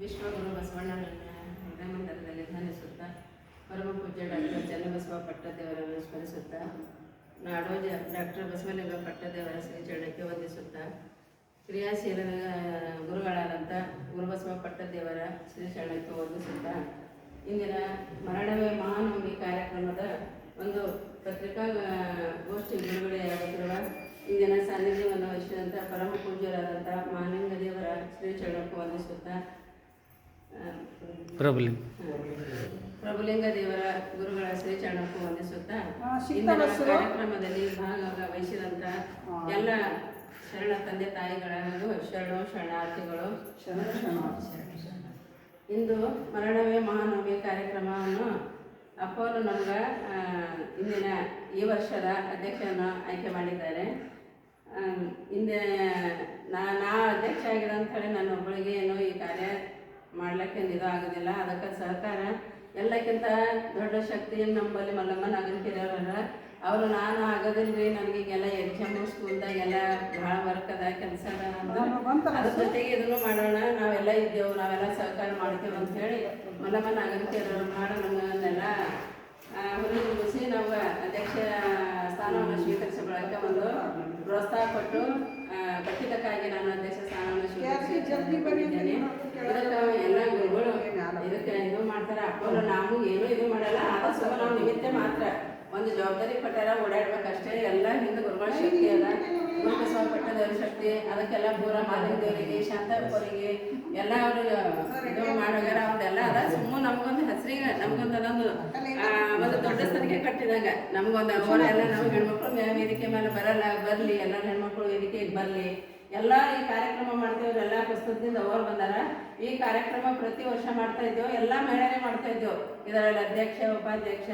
ವಿಶ್ವಗುರು ಬಸವಣ್ಣನನ್ನ ಹೃದಯಮಂದಿರದಲ್ಲಿ ಧ್ಯಾನಿಸುತ್ತಾ, ಪರಮ ಪೂಜ್ಯ ಡಾಕ್ಟರ್ ಚನ್ನಬಸವ ಪಟ್ಟದೇವರನ್ನು ಸ್ಮರಿಸುತ್ತಾ, ನಾಡೋಜ ಡಾಕ್ಟರ್ ಬಸವಲಿಂಗ ಪಟ್ಟದೇವರ ಶ್ರೀಚರಣಕ್ಕೆ ವಂದಿಸುತ್ತಾ ಕ್ರಿಯಾಶೀಲ ಗುರುಗಳಾದಂಥ ಗುರುಬಸವ ಪಟ್ಟದೇವರ ಶ್ರೀಚರಣಕ್ಕೆ ವಂದಿಸುತ್ತಾ, ಇಂದಿನ ಮರಣವೇ ಮಹಾನವಮಿ ಕಾರ್ಯಕ್ರಮದ ಒಂದು ಪತ್ರಿಕಾ ಗೋಷ್ಠಿ ಬಿಡುಗಡೆಯಾಗುತ್ತಿರುವ ಇಂದಿನ ಸಾನ್ನಿಧ್ಯವನ್ನು ವಹಿಸಿದಂಥ ಪರಮ ಪೂಜ್ಯರಾದಂಥ ಮಹಾಲಿಂಗ ದೇವರ ಶ್ರೀಚರಣಕ್ಕೆ ವಂದಿಸುತ್ತಾ ಆ, ಪ್ರಬಲಿಂಗ್ ಪ್ರಭುಲಿಂಗ ದೇವರ ಗುರುಗಳ ಶ್ರೀಚರಣಕ್ಕೂ ವಂದಿಸುತ್ತಾ ಆ, ಸಿಕ್ತ ಇಂದಿನ? ಕಾರ್ಯಕ್ರಮದಲ್ಲಿ ಭಾಗ ವಹಿಸಿದಂತ ಎಲ್ಲ ಶರಣ ತಂದೆ ತಾಯಿಗಳ ಹಾಗೂ ಶರಣು ಶರಣಾರ್ಥಿಗಳು ಶರಣ ಶರಣಾರ್ಥಿ. ಇಂದು ಮರಣವೇ ಮಹಾನವಮಿ ಕಾರ್ಯಕ್ರಮವನ್ನು ಅಪ್ಪವರು ನಮ್ಗೆ ಇಂದಿನ ಈ ವರ್ಷದ ಅಧ್ಯಕ್ಷರನ್ನು ಆಯ್ಕೆ ಮಾಡಿದ್ದಾರೆ ಹಿಂದೆ ನಾ ನಾ ಅಧ್ಯಕ್ಷ ಆಗಿದೆ ಅಂತ ಹೇಳಿ ನನ್ನ ಒಬ್ಬಳಿಗೆ ಮಾಡ್ಲಿಕ್ಕೆ ಇದು ಆಗೋದಿಲ್ಲ. ಅದಕ್ಕೆ ಸಹಕಾರ ಎಲ್ಲಕ್ಕಿಂತ ದೊಡ್ಡ ಶಕ್ತಿ ನಮ್ಮಲ್ಲಿ ಮಲ್ಲಮ್ಮ ನಾಗರಿಕರವರ ಅವರು ನಾನು ಆಗೋದಿಲ್ರಿ ನನಗೀಗೆಲ್ಲ ಎಕ್ಸಾಮ್ ಸ್ಕೂಲ್ದಾಗೆಲ್ಲ ಭಾಳ ವರ್ಕ್ ಅದ ಕೆಲಸ ಅದ ಅದ್ರ ಜೊತೆಗೆ ಇದನ್ನು ಮಾಡೋಣ ನಾವೆಲ್ಲ ಇದ್ದೇವೆ ನಾವೆಲ್ಲ ಸಹಕಾರ ಮಾಡ್ತೇವೆ ಅಂತ ಹೇಳಿ ಮಲ್ಲಮ್ಮ ನಾಗರಿಕರು ಮಾಡಿ ನಮ್ಮನ್ನೆಲ್ಲ ಹುರಿದುಂಬಿಸಿ ನಾವು ಅಧ್ಯಕ್ಷ ಸ್ಥಾನವನ್ನು ಸ್ವೀಕರಿಸಿಕೊಳ್ಳಕ್ಕೆ ಒಂದು ಪ್ರೋತ್ಸಾಹ ಕೊಟ್ಟು ಖಚಿತಕ್ಕಾಗಿ ನಾನು ಅಧ್ಯಕ್ಷ ಸ್ಥಾನವನ್ನು ಸ್ವೀಕರಿಸಿದ್ದೇನೆ ಇದಕ್ಕೆ ಎಲ್ಲ ಗುರುಗಳು ಇದಕ್ಕೆ ಅಪ್ಪರು ನಾವು ಏನೂ ಇದು ಮಾಡಲ್ಲ. ಆದ ಸ್ವಲ್ಪ ನಾವು ನಿಮಿತ್ತ ಮಾತ್ರ ಒಂದು ಜವಾಬ್ದಾರಿ ಪಟ್ಟಾರ ಓಡಾಡ್ಬೇಕಷ್ಟೇ. ಎಲ್ಲ ಹಿಂದೆ ಗುರುಗಳ ಶಕ್ತಿ ಅದ. ಗುರುಬಸವ ಶಕ್ತಿ, ಅದಕ್ಕೆಲ್ಲ ಪೂರ ಮಾಲಿಂಗ ದೇವರಿಗೆ ಶಾಂತಪ್ಪರಿಗೆ ಎಲ್ಲ ಅವರು ಇದು ಮಾಡೋಗ್ಯಾರ. ಅವ್ರದ್ದೆಲ್ಲ ಅದ. ಸುಮ್ಮನೆ ನಮಗೊಂದು ಹೆಸರಿಗೆ, ನಮಗೊಂದು ಅದೊಂದು ಒಂದು ದೊಡ್ಡ ಸ್ಥಳಕ್ಕೆ ಕಟ್ಟಿದಾಗ. ನಮಗೊಂದು ಅವರೆಲ್ಲ ನಾವು ಹೆಣ್ಮಕ್ಳು ವೇದಿಕೆ ಮೇಲೆ ಬರಲ್ಲ. ಬರಲಿ ಎಲ್ಲ ಹೆಣ್ಮಕ್ಳು ವೇದಿಕೆಗೆ ಬರಲಿ. ಎಲ್ಲ ಈ ಕಾರ್ಯಕ್ರಮ ಮಾಡ್ತೇವ್ರಿ, ಎಲ್ಲ ಪ್ರಸ್ತುತದಿಂದ ಅವರು ಬಂದಾರ. ಈ ಕಾರ್ಯಕ್ರಮ ಪ್ರತಿ ವರ್ಷ ಮಾಡ್ತಾ ಇದ್ದೇವೆ, ಎಲ್ಲ ಮಹಿಳೆಯರೇ ಮಾಡ್ತಾ ಇದ್ದೇವೆ. ಇದರಲ್ಲಿ ಅಧ್ಯಕ್ಷ, ಉಪಾಧ್ಯಕ್ಷ,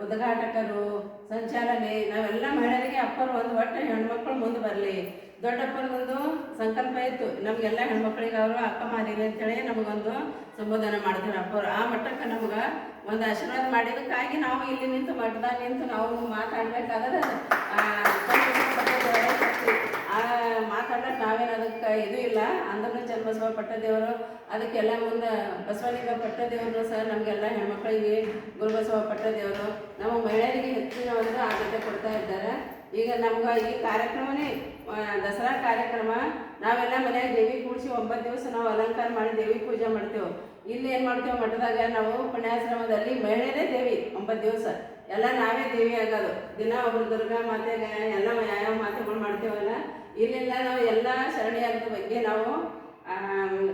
ಉದ್ಘಾಟಕರು, ಸಂಚಾಲನೆ, ನಾವೆಲ್ಲ ಮಹಿಳೆಯರಿಗೆ ಅಪ್ಪರು, ಒಂದು ಒಟ್ಟು ಹೆಣ್ಮಕ್ಳು ಮುಂದೆ ಬರಲಿ. ದೊಡ್ಡಪ್ಪರದೊಂದು ಸಂಕಲ್ಪ ಇತ್ತು. ನಮಗೆಲ್ಲ ಹೆಣ್ಮಕ್ಳಿಗೆ ಅವರು ಅಪ್ಪ ಮಾದಿರಿ ಅಂತೇಳಿ ನಮಗೊಂದು ಸಂಬೋಧನ ಮಾಡ್ತಾರೆ ಅಪ್ಪರು. ಆ ಮಟ್ಟಕ್ಕೆ ನಮ್ಗೆ ಒಂದು ಆಶೀರ್ವಾದ ಮಾಡಿದ್ದಕ್ಕಾಗಿ ನಾವು ಇಲ್ಲಿ ನಿಂತು ಮಠದಾಗ ನಿಂತು ನಾವು ಮಾತಾಡ್ಬೇಕಾದ್ರೆ ಆ, ಚನ್ನಬಸವ ಪಟ್ಟದೇವರ ಶಕ್ತಿ. ಆ ಮಾತಾಡಕ್ಕೆ ನಾವೇನು ಅದಕ್ಕೆ ಇದು ಇಲ್ಲ. ಅಂದ್ರೂ ಚನ್ನಬಸವ ಪಟ್ಟದೇವರು, ಅದಕ್ಕೆಲ್ಲ ಮುಂದೆ ಬಸವಲಿಂಗ ಪಟ್ಟದೇವರು ಸರ್, ನಮಗೆಲ್ಲ ಹೆಣ್ಮಕ್ಳಿಗೆ ಗುರುಬಸವ ಪಟ್ಟದೇವರು. ನಮ್ಮ ಮಹಿಳೆಯರಿಗೆ ಹೆಚ್ಚಿನ ಒಂದು ಆದ್ಯತೆ ಕೊಡ್ತಾ ಇದ್ದಾರೆ. ಈಗ ನಮ್ಗೆ ಈ ಕಾರ್ಯಕ್ರಮನೇ ದಸರಾ ಕಾರ್ಯಕ್ರಮ. ನಾವೆಲ್ಲ ಮನೆಯಾಗ ದೇವಿ ಕೂಡಿಸಿ ಒಂಬತ್ತು ದಿವಸ ನಾವು ಅಲಂಕಾರ ಮಾಡಿ ದೇವಿ ಪೂಜೆ ಮಾಡ್ತೇವೆ. ಇಲ್ಲಿ ಏನು ಮಾಡ್ತೇವೆ ಮಠದಾಗ, ನಾವು ಪುಣ್ಯಾಶ್ರಮದಲ್ಲಿ ಮಹಿಳೆಯರೇ ದೇವಿ ಒಂಬತ್ತು ದಿವಸ. ಎಲ್ಲ ನಾವೇ ದೇವಿ ಆಗೋದು ದಿನ ಒಬ್ಬರು ದುರ್ಗಾ ಮಾತೆಗೆ, ಎಲ್ಲ ಯಾವ್ಯಾವ ಮಾತೆಗಳು ಮಾಡ್ತೇವಲ್ಲ ಇಲ್ಲೆಲ್ಲ ನಾವು ಎಲ್ಲ ಶರಣಿಯರ ಬಗ್ಗೆ ನಾವು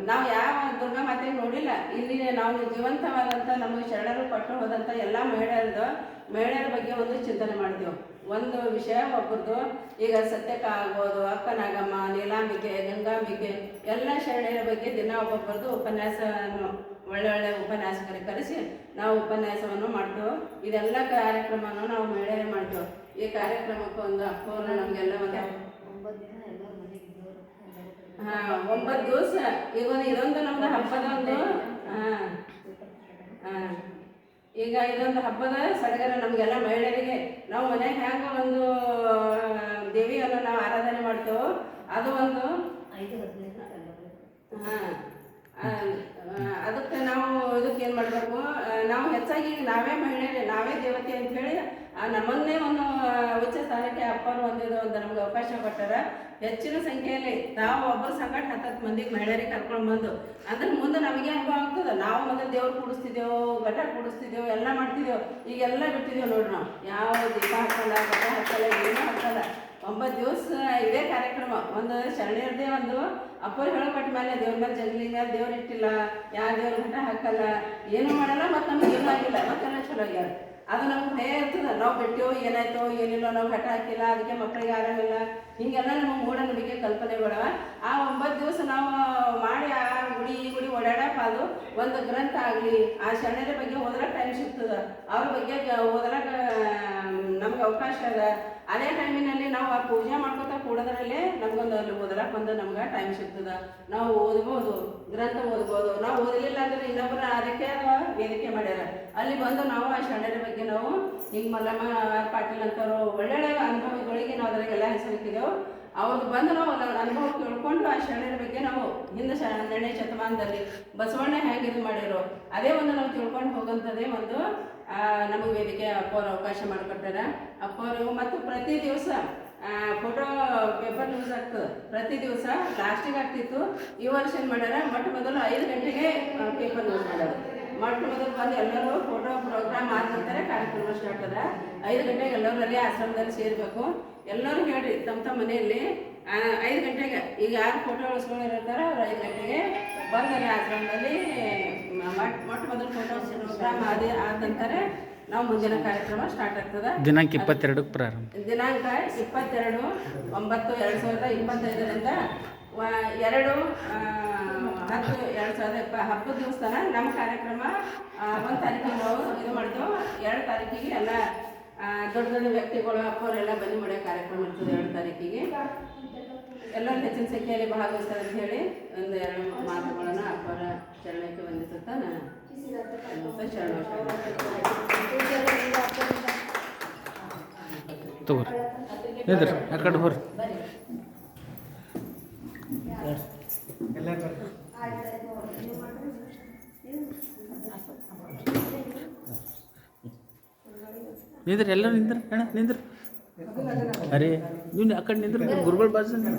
ನಾವು ಯಾವ ದುರ್ಗಾ ಮಾತೆ ನೋಡಿಲ್ಲ. ಇಲ್ಲಿ ನಾವು ಜೀವಂತವಾದಂಥ ನಮಗೆ ಶರಣರು ಕೊಟ್ಟು ಹೋದಂಥ ಎಲ್ಲ ಮಹಿಳೆಯರದು, ಮಹಿಳೆಯರ ಬಗ್ಗೆ ಒಂದು ಚಿಂತನೆ ಮಾಡಿದೆವು. ಒಂದು ವಿಷಯ ಒಬ್ಬರದು ಈಗ ಸತ್ಯಕ ಆಗ್ಬೋದು ಅಕ್ಕನಾಗಮ್ಮ ನೀಲಾಂಬಿಕೆ, ಗಂಗಾಂಬಿಕೆ, ಎಲ್ಲ ಶರಣೆಯರ ಬಗ್ಗೆ ದಿನ ಒಬ್ಬೊಬ್ಬರದು ಉಪನ್ಯಾಸವನ್ನು, ಒಳ್ಳೆ ಒಳ್ಳೆ ಉಪನ್ಯಾಸಕರಿಗೆ ಕರೆಸಿ ನಾವು ಉಪನ್ಯಾಸವನ್ನು ಮಾಡ್ತೇವೆ. ಇದೆಲ್ಲ ಕಾರ್ಯಕ್ರಮವನ್ನು ನಾವು ಮಹಿಳೆಯರೇ ಮಾಡ್ತೇವೆ. ಈ ಕಾರ್ಯಕ್ರಮಕ್ಕೆ ಒಂದು ಅಪ್ಪವನ್ನು ನಮಗೆಲ್ಲ ಒಂದು ಒಂಬತ್ತು ದಿವಸ. ಈಗ ಒಂದು ಇದೊಂದು ನಮ್ದು ಹಬ್ಬದ ಒಂದು ಈಗ ಇದೊಂದು ಹಬ್ಬದ ಸಡಗರ ನಮಗೆಲ್ಲ ಮಹಿಳೆಯರಿಗೆ. ನಾವು ಮನೆ ಹ್ಯಾಂಗ ಒಂದು ದೇವಿಯನ್ನು ನಾವು ಆರಾಧನೆ ಮಾಡ್ತೇವೋ ಅದು ಒಂದು ಅದಕ್ಕೆ ನಾವು ಇದಕ್ಕೆ ಏನು ಮಾಡಬೇಕು ನಾವು ಹೆಚ್ಚಾಗಿ ನಾವೇ ಮಹಿಳೆಯರೇ ನಾವೇ ದೇವತೆ ಅಂತ ಹೇಳಿ ನಮ್ಮನ್ನೇ ಒಂದು ಆ, ಉಚ್ಚ ಸ್ಥಾನಕ್ಕೆ ಅಪ್ಪರು ಒಂದಿದು ಒಂದು ನಮ್ಗೆ ಅವಕಾಶ ಕೊಟ್ಟಾರ. ಹೆಚ್ಚಿನ ಸಂಖ್ಯೆಯಲ್ಲಿ ನಾವು ಒಬ್ಬರು ಸಂಕಟ ಹತ್ತತ್ತು ಮಂದಿ ಮಹಿಳೆಯರಿಗೆ ಕರ್ಕೊಂಡು ಬಂದು ಅಂದ್ರೆ ಮುಂದೆ ನಮಗೆ ಅನುಭವ ಆಗ್ತದೆ. ನಾವು ಮೊದಲು ದೇವ್ರು ಕೂಡಿಸ್ತಿದ್ದೆವು ಘಟ ಕೂಡಿಸ್ತಿದ್ದೆವು ಎಲ್ಲ ಮಾಡ್ತಿದ್ದೆವು ಈಗೆಲ್ಲ ಬಿಟ್ಟಿದ್ದೇವೆ ನೋಡ್ರಿ ನಾವು. ಯಾವ ದೀಪ ಹಾಕಲ್ಲ ಘಟ ಹಾಕಲ್ಲ ಏನೂ ಹಾಕಲ್ಲ. ಒಂಬತ್ತು ದಿವಸ ಇದೇ ಕಾರ್ಯಕ್ರಮ. ಒಂದು ಶರಣರದೇ ಒಂದು ಅಪ್ಪರು ಹೇಳ್ಕೊಟ್ಟ ಮೇಲೆ ದೇವ್ರ ಮೇಲೆ ಜಗ್ಲಿಂಗ ದೇವ್ರು ಇಟ್ಟಿಲ್ಲ ಯಾವ ದೇವ್ರ ಘಟ ಹಾಕಲ್ಲ ಏನೂ ಮಾಡಲ್ಲ ಮತ್ತು ನಮ್ಗೆ ಏನೂ ಆಗಿಲ್ಲ. ಮತ್ತೆಲ್ಲ ಚಲೋ ಆಗ್ಯಾರ ಅದು ನಮ್ಗೆ ಇರ್ತದೆ. ನಾವು ಬಿಟ್ಟೇವು ಏನಾಯ್ತೋ ಏನಿಲ್ಲ ನಾವು ಹಠ ಹಾಕಿಲ್ಲ, ಅದಕ್ಕೆ ಮಕ್ಕಳಿಗೆ ಆರಾಮಿಲ್ಲ ಹಿಂಗೆಲ್ಲ ನಮಗೆ ಮೂಢನಂಬಿಕೆ ಕಲ್ಪನೆಗಳವ ಆ ಒಂಬತ್ತು ದಿವಸ ನಾವು ಮಾಡಿ ಆ ಗುಡಿ, ಈ ಗುಡಿ ಓಡಾಡಪ್ಪ ಅದು ಒಂದು ಗ್ರಂಥ ಆಗಲಿ, ಆ ಶರಣರ ಬಗ್ಗೆ ಓದ್ರಾಗ ಟೈಮ್ ಸಿಗ್ತದೆ. ಅವ್ರ ಬಗ್ಗೆ ಗ- ಓದಲಾಕ ನಮ್ಗೆ ಅವಕಾಶ ಅದ ಅದೇ ಟೈಮಿನಲ್ಲಿ ನಾವು ಆ ಪೂಜೆ ಮಾಡ್ಕೊತಾ ಕೂಡೋದ್ರಲ್ಲೇ ನಮ್ಗೊಂದು ಅಲ್ಲಿ ಓದಲಕ್ಕೆ ಒಂದು ನಮ್ಗೆ ಟೈಮ್ ಸಿಗ್ತದೆ. ನಾವು ಓದ್ಬೋದು. ಗ್ರಂಥ ಓದ್ಬೋದು. ನಾವು ಓದಲಿಲ್ಲ ಅಂದ್ರೆ ಇನ್ನೊಬ್ಬರ ಅದಕ್ಕೆ ಅದು ವೇದಿಕೆ ಮಾಡ್ಯಾರ. ಅಲ್ಲಿ ಬಂದು ನಾವು ಆ ಶರಣರ ಬಗ್ಗೆ ನಾವು ಹಿಂಗೆ ಮಲ್ಲಮ್ಮ ಪಾಟೀಲ್ ಅಂತವರು ಒಳ್ಳೊಳ್ಳೆ ಅನುಭವಗಳಿಗೆ ನಾವು ಅದ್ರಾಗೆಲ್ಲ ಹೆಸರಿಟ್ಟಿದ್ದೆವು. ಅವ್ರು ಬಂದು ನಾವು ಅದರ ಅನುಭವ ಕೇಳ್ಕೊಂಡು ಆ ಶರಣರ ಬಗ್ಗೆ ನಾವು ಹಿಂದೆ ಹನ್ನೆರಡನೇ ಶತಮಾನದಲ್ಲಿ ಬಸವಣ್ಣ ಹೇಗೆ ಇದು ಮಾಡಿರೋ ಅದೇ ಒಂದು ನಾವು ತಿಳ್ಕೊಂಡು ಹೋಗೋಂಥದ್ದೇ ಒಂದು ನಮಗೆ ವೇದಿಕೆ ಅಪ್ಪವರು ಅವಕಾಶ ಮಾಡಿಕೊಟ್ಟಾರ. ಅಪ್ಪವರು ಮತ್ತು ಪ್ರತಿ ದಿವಸ ಫೋಟೋ ಪೇಪರ್ ಯೂಸ್ ಆಗ್ತದೆ ಪ್ರತಿ ದಿವಸ ಲಾಸ್ಟಿಗೆ ಆಗ್ತಿತ್ತು. ಈ ವರ್ಷ ಏನು ಮಾಡ್ಯಾರ? ಮೊಟ್ಟ ಮೊದಲು ಐದು ಗಂಟೆಗೆ ಪೇಪರ್ ಯೂಸ್ ಮಾಡೋದು ಮೊಟ್ಟ ಮೊದಲು ಬಂದು ಎಲ್ಲರೂ ಫೋಟೋ ಪ್ರೋಗ್ರಾಮ್ ಆದ ಕಾರ್ಯಕ್ರಮ ಸ್ಟಾರ್ಟ್ ಅದ. ಐದು ಗಂಟೆಗೆ ಎಲ್ಲರೂ ಅಲ್ಲಿ ಆಶ್ರಮದಲ್ಲಿ ಸೇರಬೇಕು. ಎಲ್ಲರೂ ಹೇಳ್ರಿ ತಮ್ಮ ತಮ್ಮ ಮನೆಯಲ್ಲಿ ಐದು ಗಂಟೆಗೆ. ಈಗ ಯಾರು ಫೋಟೋ ಉಳಿಸ್ಕೊಂಡಿರ್ತಾರೋ ಅವ್ರು ಐದು ಗಂಟೆಗೆ ಬಂದರೆ ಆಶ್ರಮದಲ್ಲಿ ಮೊಟ್ಟ ಮೊದಲು ಫೋಟೋ ಪ್ರೋಗ್ರಾಮ್ ಆದ ಆದಂತಾರೆ ನಾವು ಮುಂದಿನ ಕಾರ್ಯಕ್ರಮ ಸ್ಟಾರ್ಟ್ ಆಗ್ತದೆ? ದಿನಾಂಕ ಇಪ್ಪತ್ತೆರಡಕ್ಕೆ ಪ್ರಾರಂಭ. ದಿನಾಂಕ ಇಪ್ಪತ್ತೆರಡು ಒಂಬತ್ತು ಎರಡು ಸಾವಿರದ ಇಪ್ಪತ್ತೈದರಿಂದ ಎರಡು ಹತ್ತು ಎರಡು ಸಾವಿರದ ಇಪ್ಪ ಹಬ್ಬದ ದಿವಸ ನಮ್ಮ ಕಾರ್ಯಕ್ರಮ ಒಂದು ತಾರೀಕಿಗೆ ನಾವು ಇದು ಮಾಡಿದ್ವು ಎರಡು ತಾರೀಕಿಗೆ ಎಲ್ಲ ದೊಡ್ಡ ದೊಡ್ಡ ವ್ಯಕ್ತಿಗಳು ಅಪ್ಪವರೆಲ್ಲ ಬನ್ನಿ ಮಾಡೋ ಕಾರ್ಯಕ್ರಮ ಇರ್ತದೆ ಎರಡು ತಾರೀಕಿಗೆ. ಎಲ್ಲರೂ ಹೆಚ್ಚಿನ ಸಂಖ್ಯೆಯಲ್ಲಿ ಭಾಗವಹಿಸ್ತಾರೆ ಅಂತ ಹೇಳಿ ಒಂದು ಎರಡು ಮಾತುಗಳನ್ನು ಅಪ್ಪರ ಚರಣಕ್ಕೆ ವಂದಿಸುತ್ತಾ ನಾನು ಶರಣ ತಗೋರಿ. ನಿಂದ್ರಿ ಆ ಕಡೆ ನಿಂದ್ರಿ ಎಲ್ಲ ನಿಂದ್ರು, ಅಣ್ಣ, ನಿಂದ್ರು. ಅರೆ ನೀವು ಆ ಕಡೆ ನಿಂದ್ರಿ ಗುರುಗಳ ಬಾಜು ನಿಂದ್ರಿ.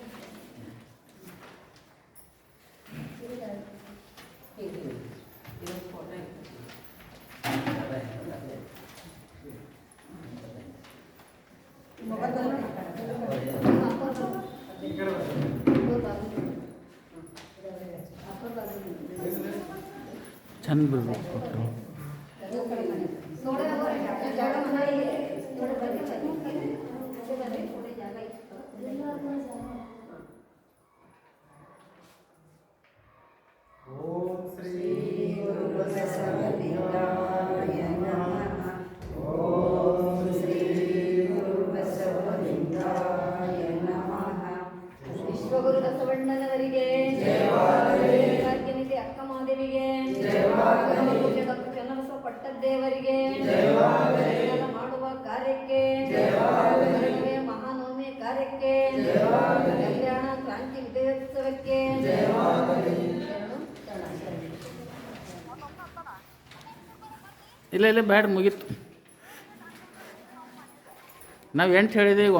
ಚಂದ ಬಿಡ್ಬೇಕು ಫೋಟೋ ವಿಶ್ವಗುರು ಕಾರ್ಯಕ್ಕೆ ಕಲ್ಯಾಣ ಕ್ರಾಂತಿ ವಿಜಯೋತ್ಸವಕ್ಕೆ. ಇಲ್ಲ ಇಲ್ಲ ಬ್ಯಾಡ ಮುಗೀತು. ನಾವು ಎಂಟು ಹೇಳಿದೆ ಈಗ